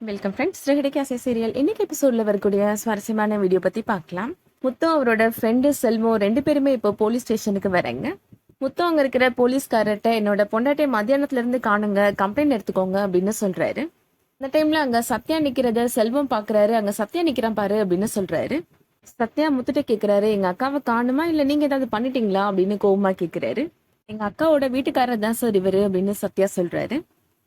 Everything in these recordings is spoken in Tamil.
வெல்கம் ஃப்ரெண்ட்ஸ் ரெஹடிகாசே சீரியல் இன்னைக்கு எபிசோடில் வரக்கூடிய சுவாரஸ்யமான வீடியோ பற்றி பார்க்கலாம். முத்து அவரோட ஃப்ரெண்டு செல்வம் ரெண்டு பேருமே இப்போ போலீஸ் ஸ்டேஷனுக்கு வரேங்க முத்து அங்கே இருக்கிற போலீஸ்காரர்கிட்ட என்னோட பொண்டாட்டியை மத்தியானத்துலேருந்து காணுங்க கம்ப்ளைண்ட் எடுத்துக்கோங்க அப்படின்னு சொல்கிறாரு அந்த டைமில் அங்கே சத்யா நிற்கிறத செல்வம் பார்க்குறாரு அங்கே சத்யா நிற்கிறான் பாரு அப்படின்னு சொல்கிறாரு சத்யா முத்துட்ட கேட்குறாரு எங்கள் அக்காவை காணுமா? இல்லை நீங்கள் ஏதாவது பண்ணிட்டீங்களா? அப்படின்னு கோவமாக கேட்குறாரு எங்கள் அக்காவோட வீட்டுக்காரர் தான் சார் இவர் அப்படின்னு சத்யா சொல்கிறாரு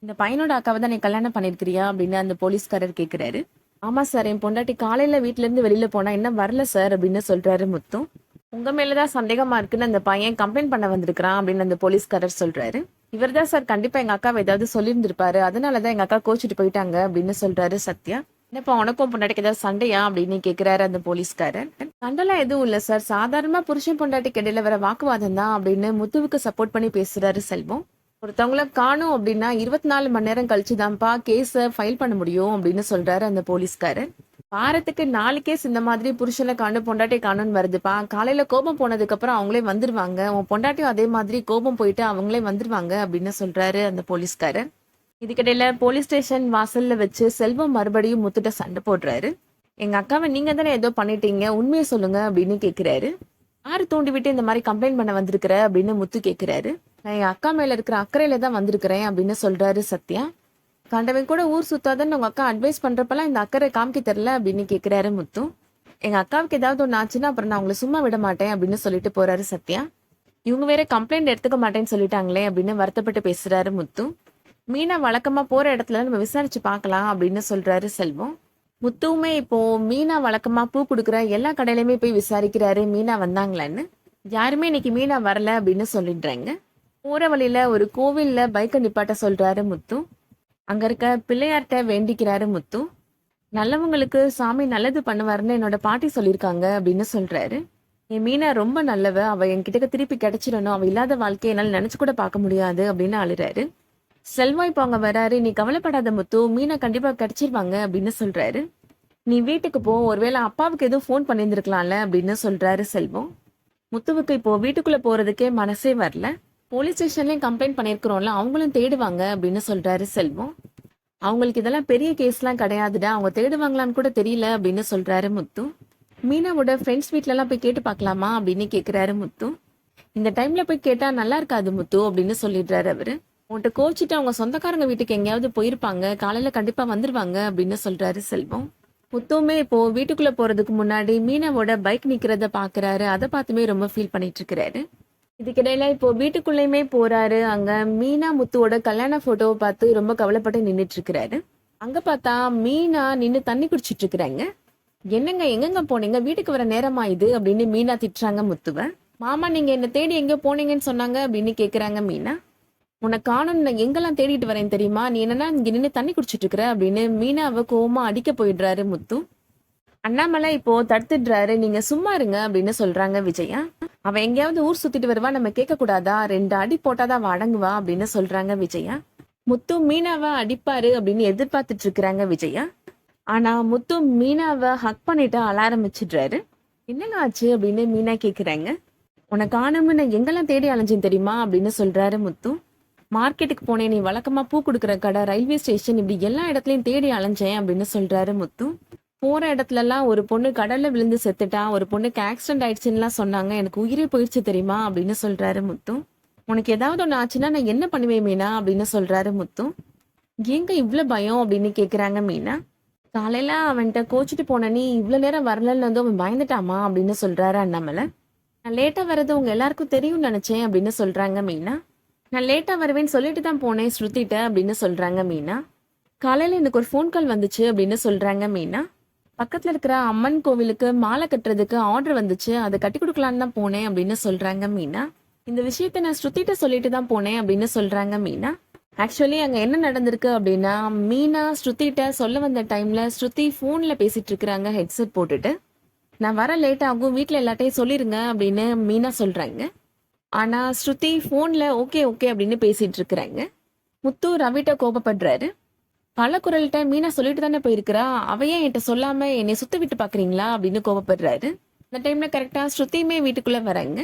இந்த பையனோட அக்காவை தான் நீ கல்யாணம் பண்ணிருக்கிறியா அப்படின்னு அந்த போலீஸ்காரர் கேட்கிறாரு ஆமா சார் என் பொண்டாட்டி காலையில வீட்டுல இருந்து வெளியில போனா என்ன வரல சார் அப்படின்னு சொல்றாரு முத்தும். உங்க மேலதான் சந்தேகமா இருக்குன்னு அந்த பையன் கம்ப்ளைண்ட் பண்ண வந்திருக்கிறான் அப்படின்னு அந்த போலீஸ்காரர் சொல்றாரு. இவர்தான் சார் கண்டிப்பா எங்க அக்காவை ஏதாவது சொல்லியிருந்திருப்பாரு. அதனாலதான் எங்க அக்கா கோச்சிட்டு போயிட்டாங்க அப்படின்னு சொல்றாரு சத்யா. என்னப்பா உனக்கும் பொண்டாட்டிக்கு ஏதாவது சண்டையா அப்படின்னு கேக்குறாரு அந்த போலீஸ்காரர். சண்டைலாம் எதுவும் இல்ல சார். சாதாரணமா புருஷன் பொண்டாட்டிக்கு இடையில வர வாக்குவாதம் தான் அப்படின்னு முத்துவுக்கு சப்போர்ட் பண்ணி பேசுறாரு செல்வம். ஒருத்தவங்கள காணும் அப்படின்னா இருபத்தி நாலு மணி நேரம் கழிச்சு தான்ப்பா கேஸ ஃபைல் பண்ண முடியும் அப்படின்னு சொல்றாரு அந்த போலீஸ்காரர். வாரத்துக்கு நாலு கேஸ் இந்த மாதிரி புருஷனை காணும் பொண்டாட்டி காணும்னு வருதுப்பா. காலையில கோபம் போனதுக்கு அப்புறம் அவங்களே வந்துருவாங்க. உன் பொண்டாட்டியும் அதே மாதிரி கோபம் போயிட்டு அவங்களே வந்துருவாங்க அப்படின்னு சொல்றாரு அந்த போலீஸ்காரர். இதுக்கிடையில போலீஸ் ஸ்டேஷன் வாசல்ல வச்சு செல்வம் மறுபடியும் முத்துட்ட சண்டை போடுறாரு. எங்க அக்காவை நீங்க தானே ஏதோ பண்ணிட்டீங்க. உண்மையை சொல்லுங்க அப்படின்னு கேக்குறாரு. யார் தூண்டிவிட்டு இந்த மாதிரி கம்ப்ளைண்ட் பண்ண வந்திருக்கிற அப்படின்னு முத்து கேட்குறாரு நான் என் அக்கா மேல இருக்கிற அக்கறையில தான் வந்திருக்கிறேன் அப்படின்னு சொல்றாரு சத்யா. கண்டவன் கூட ஊர் சுத்தாதன்னு உங்க அக்கா அட்வைஸ் பண்றப்பெல்லாம் இந்த அக்கறை காமிக்க தெரில அப்படின்னு கேட்குறாரு முத்து. எங்க அக்காவுக்கு ஏதாவது ஒன்று ஆச்சுன்னா அப்புறம் நான் உங்களை சும்மா விட மாட்டேன் அப்படின்னு சொல்லிட்டு போறாரு சத்யா. இவங்க வேற கம்ப்ளைண்ட் எடுத்துக்க மாட்டேன்னு சொல்லிட்டாங்களே அப்படின்னு வருத்தப்பட்டு பேசுறாரு முத்து. மீனா வழக்கமா போற இடத்துல நம்ம விசாரிச்சு பார்க்கலாம் அப்படின்னு சொல்றாரு செல்வம். முத்துவுமே இப்போ மீனா வழக்கமா பூ கொடுக்குற எல்லா கடையிலுமே போய் விசாரிக்கிறாரு. மீனா வந்தாங்களான்னு? யாருமே இன்னைக்கு மீனா வரல அப்படின்னு சொல்லிடுறாங்க. போற வழியில ஒரு கோவில்ல பைக்கை நிப்பாட்ட சொல்றாரு முத்து. அங்க இருக்க பிள்ளையார்ட்ட வேண்டிக்கிறாரு முத்து. நல்லவங்களுக்கு சாமி நல்லது பண்ணுவாருன்னு என்னோட பாட்டி சொல்லியிருக்காங்க அப்படின்னு சொல்றாரு. என் மீனா ரொம்ப நல்லவ. அவ என்கிட்ட திருப்பி கிடைச்சிடணும். அவ இல்லாத வாழ்க்கையை என்னால் நினைச்சு கூட பார்க்க முடியாது அப்படின்னு அழுறாரு. செல்வம் இப்போ அங்க வராரு. நீ கவலைப்படாத முத்து. மீனை கண்டிப்பா கிடைச்சிருவாங்க அப்படின்னு சொல்றாரு. நீ வீட்டுக்கு போ. ஒருவேளை அப்பாவுக்கு எதுவும் ஃபோன் பண்ணியிருந்திருக்கலாம்ல அப்படின்னு சொல்றாரு செல்வம். முத்துவுக்கு இப்போ வீட்டுக்குள்ள போறதுக்கே மனசே வரல. போலீஸ் ஸ்டேஷன்லயும் கம்ப்ளைண்ட் பண்ணிருக்கிறோம்ல அவங்களும் தேடுவாங்க அப்படின்னு சொல்றாரு செல்வம். அவங்களுக்கு இதெல்லாம் பெரிய கேஸ்லாம் கிடையாதுடா. அவங்க தேடுவாங்களான்னு கூட தெரியல அப்படின்னு சொல்றாரு முத்து. மீனாவோட ஃப்ரெண்ட்ஸ் வீட்லலாம் போய் கேட்டு பார்க்கலாமா அப்படின்னு கேட்குறாரு முத்து. இந்த டைம்ல போய் கேட்டா நல்லா இருக்காது முத்து அப்படின்னு சொல்லிடுறாரு அவரு. உன்கிட்ட கோச்சிட்டு அவங்க சொந்தக்காரங்க வீட்டுக்கு எங்கேயாவது போயிருப்பாங்க. காலையில கண்டிப்பா வந்துருவாங்க அப்படின்னு சொல்றாரு செல்வம். முத்துவுமே இப்போ வீட்டுக்குள்ள போறதுக்கு முன்னாடி மீனாவோட பைக் நிக்கிறத பாக்குறாரு. அதை பார்த்துமே ரொம்ப ஃபீல் பண்ணிட்டு இருக்கிறாரு. இதுக்கிடையில இப்போ வீட்டுக்குள்ளேயுமே போறாரு. அங்க மீனா முத்துவோட கல்யாண போட்டோவை பார்த்து ரொம்ப கவலைப்பட்டு நின்னுட்டு இருக்கிறாரு. அங்க பார்த்தா மீனா நின்று தண்ணி குடிச்சிட்டு இருக்கிறாங்க. என்னங்க எங்கெங்க போனீங்க? வீட்டுக்கு வர நேரமா இது? அப்படின்னு மீனா திட்டுறாங்க முத்துவ. மாமா நீங்க என்ன தேடி எங்க போனீங்கன்னு சொன்னாங்க அப்படின்னு கேக்குறாங்க மீனா. உன்னை காணும் நான் எங்கெல்லாம் தேடிட்டு வரேன் தெரியுமா? நீ என்னன்னா இங்க நின்று தண்ணி குடிச்சிட்டு இருக்கிற அப்படின்னு மீனாவை கோவமா அடிக்க போயிடுறாரு முத்து. அண்ணாமலை இப்போ தடுத்துடுறாரு. நீங்க சும்மா இருங்க அப்படின்னு சொல்றாங்க விஜயா. அவ எங்கேயாவது ஊர் சுத்திட்டு வருவா நம்ம கேட்க கூடாதா ரெண்டு அடி போட்டாதான் அவ அடங்குவா அப்படின்னு சொல்றாங்க விஜயா. முத்து மீனாவை அடிப்பாரு அப்படின்னு எதிர்பார்த்துட்டு இருக்கிறாங்க விஜயா. ஆனா முத்து மீனாவை ஹக் பண்ணிட்டு அழ ஆரம்பிச்சிடுறாரு. என்னங்க ஆச்சு அப்படின்னு மீனா கேக்குறாங்க. உனக்கு காணும்னு நான் எங்கெல்லாம் தேடி அலைஞ்சேன் தெரியுமா அப்படின்னு சொல்றாரு முத்து. மார்க்கெட்டுக்கு போனேன். நீ வழக்கமா பூ கொடுக்குற கடை ரயில்வே ஸ்டேஷன் இப்படி எல்லா இடத்துலையும் தேடி அலைஞ்சேன் அப்படின்னு சொல்றாரு முத்து. போற இடத்துல எல்லாம் ஒரு பொண்ணு கடல்ல விழுந்து செத்துட்டா ஒரு பொண்ணுக்கு ஆக்சிடென்ட் ஆயிடுச்சுன்னுலாம் சொன்னாங்க. எனக்கு உயிரே போயிடுச்சு தெரியுமா அப்படின்னு சொல்றாரு முத்து. உனக்கு ஏதாவது ஒன்று ஆச்சுன்னா நான் என்ன பண்ணுவேன் மீனா அப்படின்னு சொல்றாரு முத்து. எங்க இவ்வளோ பயம் அப்படின்னு கேக்குறாங்க மீனா. காலையில அவன்கிட்ட கோச்சிட்டு போன நீ இவ்வளவு நேரம் வரலன்னு வந்து அவன் பயந்துட்டாமா? அப்படின்னு சொல்றாரு அண்ணாமலை. நான் லேட்டா வர்றது உங்க எல்லாருக்கும் தெரியும்னு நினைச்சேன் அப்படின்னு சொல்றாங்க மீனா. நான் லேட்டாக வருவேன்னு சொல்லிட்டு தான் போனேன் ஸ்ருதிட்ட அப்படின்னு சொல்கிறாங்க மீனா. காலையில் எனக்கு ஒரு ஃபோன் கால் வந்துச்சு அப்படின்னு சொல்கிறாங்க மீனா. பக்கத்தில் இருக்கிற அம்மன் கோவிலுக்கு மாலை கட்டுறதுக்கு ஆர்டர் வந்துச்சு அதை கட்டி கொடுக்கலான்னு தான் போனேன் அப்படின்னு சொல்கிறாங்க மீனா. இந்த விஷயத்த நான் ஸ்ருதிட்ட சொல்லிட்டு தான் போனேன் அப்படின்னு சொல்கிறாங்க மீனா. ஆக்சுவலி அங்கே என்ன நடந்திருக்கு அப்படின்னா மீனா ஸ்ருதிட்ட சொல்ல வந்த டைமில் ஸ்ருதி ஃபோனில் பேசிகிட்டு இருக்கிறாங்க ஹெட்செட் போட்டுட்டு. நான் வர லேட் ஆகும் வீட்டில் எல்லாட்டையும் சொல்லிருங்க அப்படின்னு மீனா சொல்கிறாங்க ஆனால் ஸ்ருதி ஃபோனில் ஓகே ஓகே அப்படின்னு பேசிகிட்டு இருக்கிறாங்க. முத்து ரவிட்ட கோபப்படுறாரு. பல குரல்கிட்ட மீனா சொல்லிட்டு தானே போயிருக்கிறா? அவ ஏன் என்கிட்ட சொல்லாமல் என்னை சுத்த விட்டு பார்க்குறீங்களா அப்படின்னு கோபப்படுறாரு. அந்த டைமில் கரெக்டாக ஸ்ருதியுமே வீட்டுக்குள்ளே வராங்க.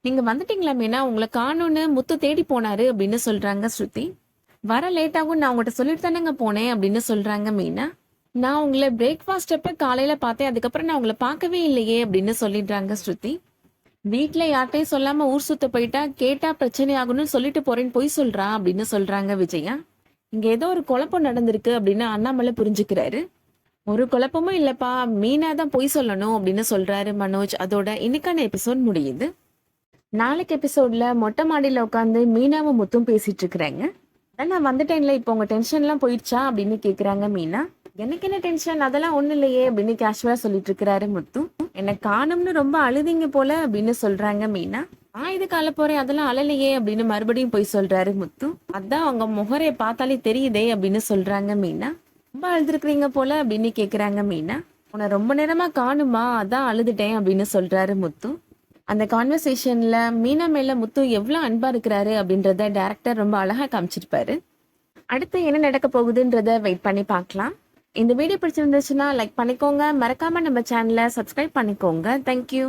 நீங்கள் வந்துட்டீங்களா மீனா? உங்களை காணுன்னு முத்து தேடி போனாரு அப்படின்னு சொல்கிறாங்க ஸ்ருதி. வர லேட்டாகவும் நான் உங்கள்கிட்ட சொல்லிட்டு தானேங்க போனேன் அப்படின்னு சொல்கிறாங்க மீனா. நான் உங்களை பிரேக்ஃபாஸ்ட் அப்போ காலையில் பார்த்தேன் அதுக்கப்புறம் நான் உங்களை பார்க்கவே இல்லையே அப்படின்னு சொல்லிடுறாங்க ஸ்ருதி. வீட்டுல யார்ட்டையும் சொல்லாம ஊர் சுத்த போயிட்டா கேட்டா பிரச்சனை ஆகும்னு சொல்லிட்டு போறேன்னு பொய் சொல்றா அப்படின்னு சொல்றாங்க விஜயா. இங்க ஏதோ ஒரு குழப்பம் நடந்திருக்கு அப்படின்னு அண்ணாமலை புரிஞ்சுக்கிறாரு. ஒரு குழப்பமும் இல்லப்பா மீனா தான் பொய் சொல்லணும் அப்படின்னு சொல்றாரு மனோஜ். அதோட இன்னைக்கான எபிசோட் முடியுது. நாளைக்கு எபிசோட்ல மொட்டை மாடியில உட்காந்து மீனாவும் முத்தும் பேசிட்டு இருக்கிறாங்க. நான் வந்துட்டேன்ல இப்போ உங்க டென்ஷன்லாம் போயிடுச்சா அப்படின்னு கேக்குறாங்க மீனா. எனக்கு என்ன டென்ஷன் அதெல்லாம் ஒன்றும் இல்லையே அப்படின்னு கேஷுவலா சொல்லிட்டு இருக்கிறாரு முத்து. என்னை காணும்னு ரொம்ப அழுதிங்க போல அப்படின்னு சொல்றாங்க மீனா. நான் இது கால போறேன் அதெல்லாம் அழலையே அப்படின்னு மறுபடியும் போய் சொல்றாரு முத்து. அதான் அவங்க முகரையை பார்த்தாலே தெரியுதே அப்படின்னு சொல்றாங்க மீனா. ரொம்ப அழுதுருக்குறீங்க போல அப்படின்னு கேக்குறாங்க மீனா. உன்னை ரொம்ப நேரமா காணுமா? அதான் அழுதுட்டேன் அப்படின்னு சொல்றாரு முத்து. அந்த கான்வர்சேஷன்ல மீனா மேல முத்து எவ்வளவு அன்பா இருக்கிறாரு அப்படின்றத டேரக்டர் ரொம்ப அழகா காமிச்சிருப்பாரு. அடுத்து என்ன நடக்க போகுதுன்றத வெயிட் பண்ணி பார்க்கலாம். இந்த வீடியோ பிடிச்சிருந்துச்சுன்னா லைக் பண்ணிக்கோங்க. மறக்காம நம்ம சேனலை சப்ஸ்கிரைப் பண்ணிக்கோங்க. தேங்க்யூ